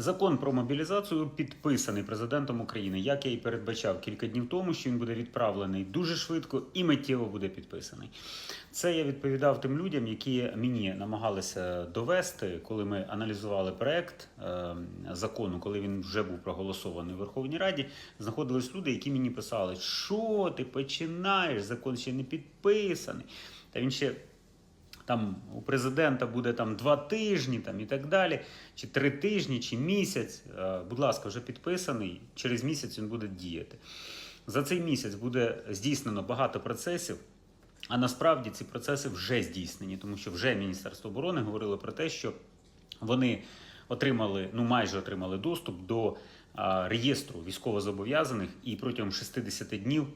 Закон про мобілізацію підписаний президентом України, як я і передбачав кілька днів тому, що він буде відправлений дуже швидко і миттєво буде підписаний. Це я відповідав тим людям, які мені намагалися довести, коли ми аналізували проект е, закону, коли він вже був проголосований у Верховній Раді. Знаходились люди, які мені писали, що ти починаєш, закон ще не підписаний. Та він ще там у президента буде там два тижні там, і так далі, чи три тижні, чи місяць. Е, Будь ласка, вже підписаний. Через місяць він буде діяти. За цей місяць буде здійснено багато процесів. А насправді ці процеси вже здійснені, тому що вже Міністерство оборони говорило про те, що вони отримали, ну майже отримали доступ до реєстру військовозобов'язаних, і протягом 60 днів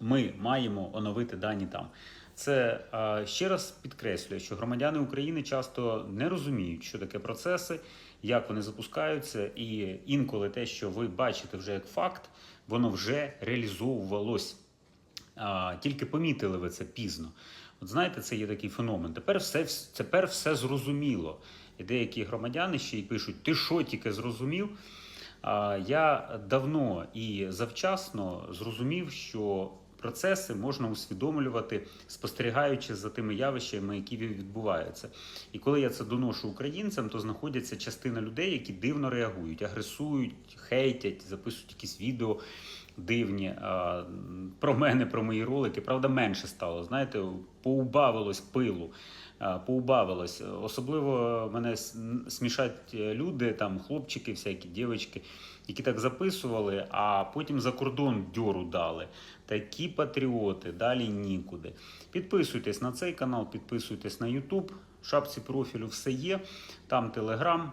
ми маємо оновити дані там. Це ще раз підкреслює, що громадяни України часто не розуміють, що таке процеси, як вони запускаються, і інколи те, що ви бачите вже як факт, воно вже реалізовувалось. Тільки помітили ви це пізно. От знаєте, це є такий феномен. Тепер все, тепер все зрозуміло. І деякі громадяни ще й пишуть: ти що тільки зрозумів? Я давно і завчасно зрозумів, що процеси можна усвідомлювати, спостерігаючи за тими явищами, які відбуваються. І коли я це доношу українцям, то знаходяться частина людей, які дивно реагують, агресують, хейтять, записують якісь відео дивні про мене, про мої ролики. Правда, менше стало. Знаєте, поубавилось пилу. Поубавилось. Особливо мене смішать люди, там хлопчики, всякі дівчатки, які так записували, а потім за кордон дьору дали. Такі патріоти, далі нікуди. Підписуйтесь на цей канал, підписуйтесь на YouTube. В шапці профілю все є. Там Телеграм,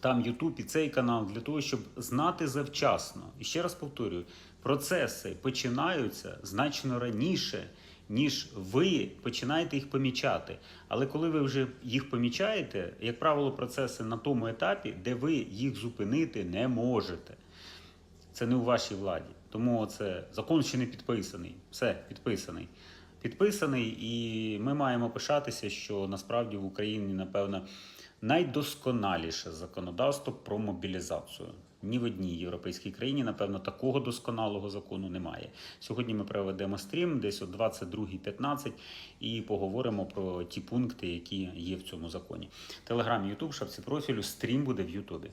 там Ютуб і цей канал для того, щоб знати завчасно. І ще раз повторюю, процеси починаються значно раніше, ніж ви починаєте їх помічати. Але коли ви вже їх помічаєте, як правило, процеси на тому етапі, де ви їх зупинити не можете. Це не у вашій владі. Тому це закон ще не підписаний. Все підписаний. Підписаний, і ми маємо пишатися, що насправді в Україні, напевно, найдосконаліше законодавство про мобілізацію. Ні в одній європейській країні, напевно, такого досконалого закону немає. Сьогодні ми проведемо стрім десь о 22.15 і поговоримо про ті пункти, які є в цьому законі. Телеграм, Ютуб, шапці профілю, стрім буде в Ютубі.